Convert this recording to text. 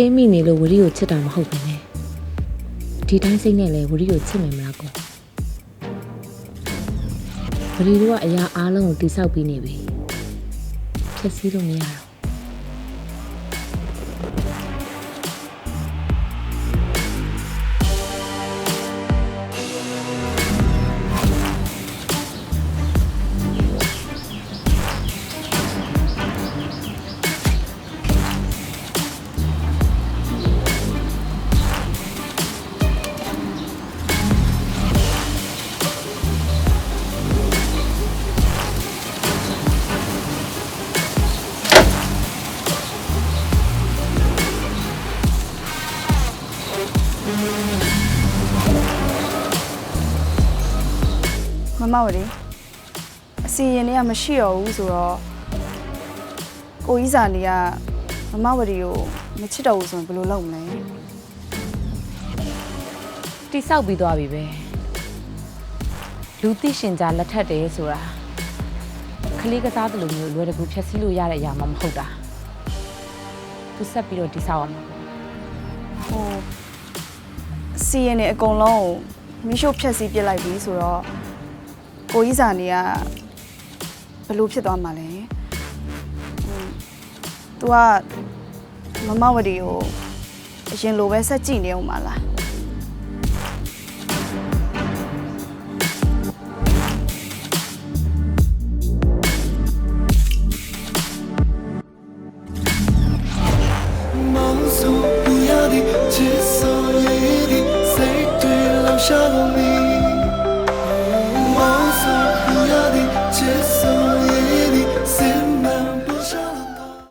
စေးမိနေလို့ဝရီကိုချစ်တာမဟုတ်ဘူးနဲ့ဒီတိုင်းစိတ်နဲ့လဲဝရီကိုချစ်မယ်မလားကိုဝရီတို့ကအရာအားလုံးကိုတိဆောက်ပြီးနေပြီဖြည့်ဆည်းလို့မရတော့ မမဝရီအစီရင်တွေကမရှိတော့ဘူးဆိုတော့ကိုကြီးစာနေကမမဝရီကိုမချစ်တော့ဘူးဆိုရင်ဘယ်လိုလုပ်မလဲတိဆောက်ပြီးသွားပြီပဲလူသိရှင်ကြားလက်ထက်တယ်ဆိုတာခလေးကစားသလိုမျိုးလွယ်တကူဖြည့်ဆည်းလို့ရတဲ့အရာမှမဟုတ်တာသူဆက်ပြီးတော့တိဆောက်အောင်ဟိုအ စီရင်တွေအကုန်လုံးကိုမိရှုဖြက်စီးပြစ်လိုက်ပြီဆိုတော့ကိုကြီးစာနေကဘယ်လိုဖြစ်သွားမှာလဲဟို तू ကမမဝရီကိုအရင်လိုပဲဆက်ကြည့်နေအောင်မလား 梦诉不要你， shall